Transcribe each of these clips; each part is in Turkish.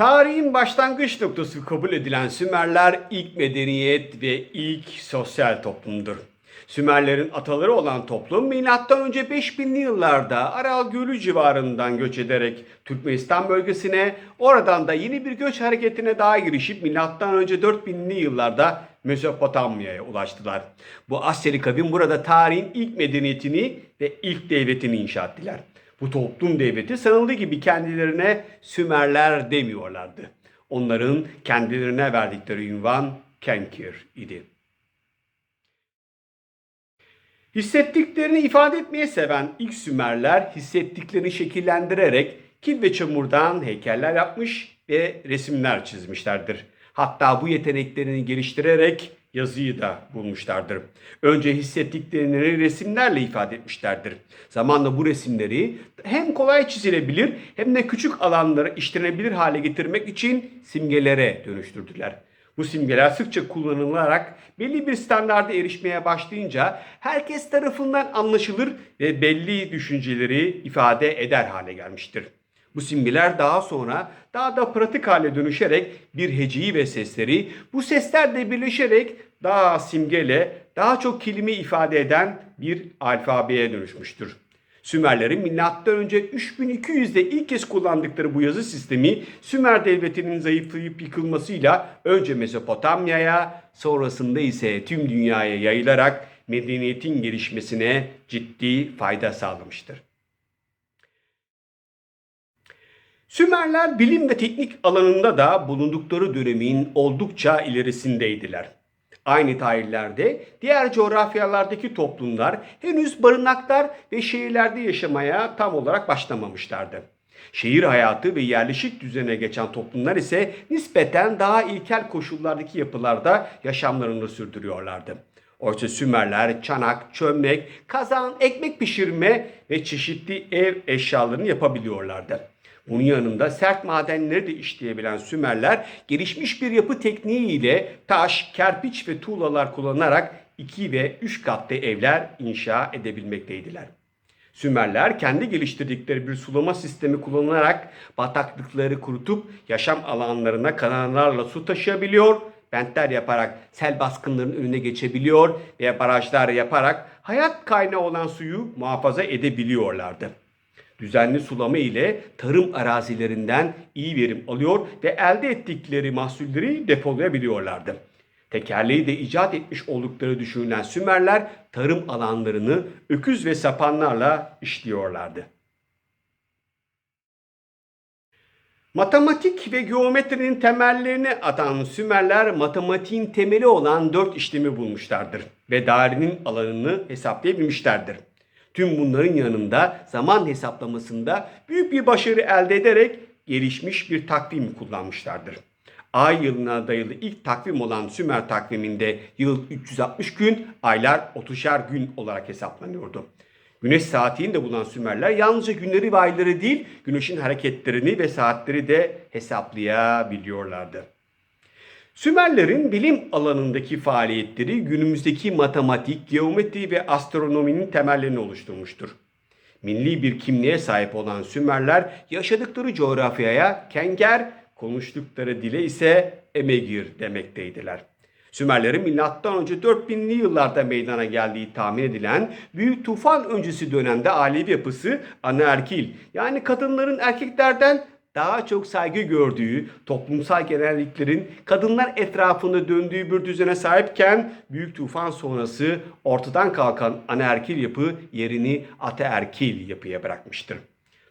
Tarihin başlangıç noktası kabul edilen Sümerler ilk medeniyet ve ilk sosyal toplumdur. Sümerlerin ataları olan toplum M.Ö. 5000'li yıllarda Aral Gölü civarından göç ederek Türkmenistan bölgesine, oradan da yeni bir göç hareketine daha girişip M.Ö. 4000'li yıllarda Mezopotamya'ya ulaştılar. Bu Asyali kavim burada tarihin ilk medeniyetini ve ilk devletini inşa ettiler. Bu toplum devleti sanıldığı gibi kendilerine Sümerler demiyorlardı. Onların kendilerine verdikleri ünvan Kenkir idi. Hissettiklerini ifade etmeye seven ilk Sümerler hissettiklerini şekillendirerek kil ve çamurdan heykeller yapmış ve resimler çizmişlerdir. Hatta bu yeteneklerini geliştirerek yazıyı da bulmuşlardır. Önce hissettiklerini resimlerle ifade etmişlerdir. Zamanla bu resimleri hem kolay çizilebilir hem de küçük alanlara işlenebilir hale getirmek için simgelere dönüştürdüler. Bu simgeler sıkça kullanılarak belli bir standarda erişmeye başlayınca herkes tarafından anlaşılır ve belli düşünceleri ifade eder hale gelmiştir. Bu simgeler daha sonra daha da pratik hale dönüşerek bir heceyi ve sesleri bu sesler de birleşerek daha simgele, daha çok kelime ifade eden bir alfabeye dönüşmüştür. Sümerlerin milattan önce 3200'de ilk kez kullandıkları bu yazı sistemi Sümer devletinin zayıflayıp yıkılmasıyla önce Mezopotamya'ya sonrasında ise tüm dünyaya yayılarak medeniyetin gelişmesine ciddi fayda sağlamıştır. Sümerler bilim ve teknik alanında da bulundukları dönemin oldukça ilerisindeydiler. Aynı tarihlerde diğer coğrafyalardaki toplumlar henüz barınaklar ve şehirlerde yaşamaya tam olarak başlamamışlardı. Şehir hayatı ve yerleşik düzene geçen toplumlar ise nispeten daha ilkel koşullardaki yapılarda yaşamlarını sürdürüyorlardı. Oysa Sümerler çanak, çömlek, kazan, ekmek pişirme ve çeşitli ev eşyalarını yapabiliyorlardı. Bunun yanında sert madenleri de işleyebilen Sümerler gelişmiş bir yapı tekniği ile taş, kerpiç ve tuğlalar kullanarak 2 ve 3 katlı evler inşa edebilmekteydiler. Sümerler kendi geliştirdikleri bir sulama sistemi kullanarak bataklıkları kurutup yaşam alanlarına kanallarla su taşıyabiliyor, bentler yaparak sel baskınlarının önüne geçebiliyor ve barajlar yaparak hayat kaynağı olan suyu muhafaza edebiliyorlardı. Düzenli sulama ile tarım arazilerinden iyi verim alıyor ve elde ettikleri mahsulleri depolayabiliyorlardı. Tekerleği de icat etmiş oldukları düşünülen Sümerler tarım alanlarını öküz ve sapanlarla işliyorlardı. Matematik ve geometrinin temellerini atan Sümerler matematiğin temeli olan dört işlemi bulmuşlardır ve dairenin alanını hesaplayabilmişlerdir. Tüm bunların yanında zaman hesaplamasında büyük bir başarı elde ederek gelişmiş bir takvim kullanmışlardır. Ay yılına dayalı ilk takvim olan Sümer takviminde yıl 360 gün, aylar 30'ar gün olarak hesaplanıyordu. Güneş saatini de bulan Sümerler yalnızca günleri ve ayları değil, güneşin hareketlerini ve saatleri de hesaplayabiliyorlardı. Sümerlerin bilim alanındaki faaliyetleri günümüzdeki matematik, geometri ve astronominin temellerini oluşturmuştur. Milli bir kimliğe sahip olan Sümerler yaşadıkları coğrafyaya Kenger, konuştukları dile ise Emegir demekteydiler. Sümerlerin milattan önce 4000'li yıllarda meydana geldiği tahmin edilen büyük tufan öncesi dönemde alevi yapısı anaerkil yani kadınların erkeklerden daha çok saygı gördüğü, toplumsal genelliklerin kadınlar etrafında döndüğü bir düzene sahipken büyük tufan sonrası ortadan kalkan anaerkil yapı yerini ataerkil yapıya bırakmıştır.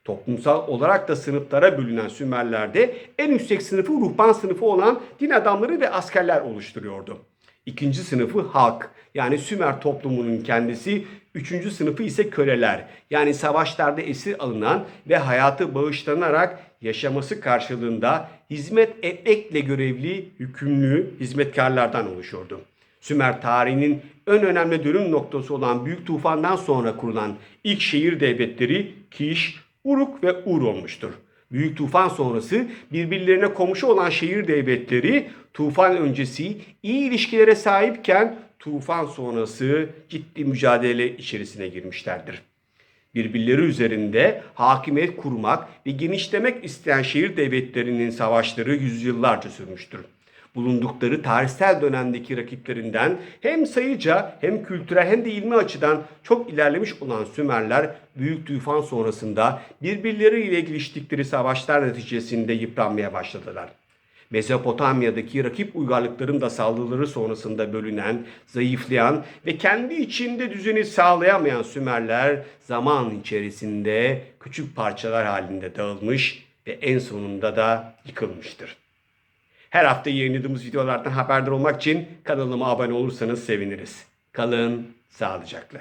Toplumsal olarak da sınıflara bölünen Sümerler'de en yüksek sınıfı ruhban sınıfı olan din adamları ve askerler oluşturuyordu. İkinci sınıfı halk yani Sümer toplumunun kendisi, üçüncü sınıfı ise köleler yani savaşlarda esir alınan ve hayatı bağışlanarak yaşaması karşılığında hizmet etmekle görevli hükümlü hizmetkarlardan oluşuyordu. Sümer tarihinin en önemli dönüm noktası olan Büyük Tufan'dan sonra kurulan ilk şehir devletleri Kiş, Uruk ve Ur olmuştur. Büyük tufan sonrası birbirlerine komşu olan şehir devletleri tufan öncesi iyi ilişkilere sahipken tufan sonrası ciddi mücadele içerisine girmişlerdir. Birbirleri üzerinde hakimiyet kurmak ve genişlemek isteyen şehir devletlerinin savaşları yüzyıllarca sürmüştür bulundukları tarihsel dönemdeki rakiplerinden hem sayıca hem kültürel hem de ilmi açıdan çok ilerlemiş olan Sümerler Büyük Tufan sonrasında birbirleriyle giriştikleri savaşlar neticesinde yıpranmaya başladılar. Mezopotamya'daki rakip uygarlıkların da saldırıları sonrasında bölünen, zayıflayan ve kendi içinde düzeni sağlayamayan Sümerler zaman içerisinde küçük parçalar halinde dağılmış ve en sonunda da yıkılmıştır. Her hafta yayınladığımız videolardan haberdar olmak için kanalıma abone olursanız seviniriz. Kalın sağlıcakla.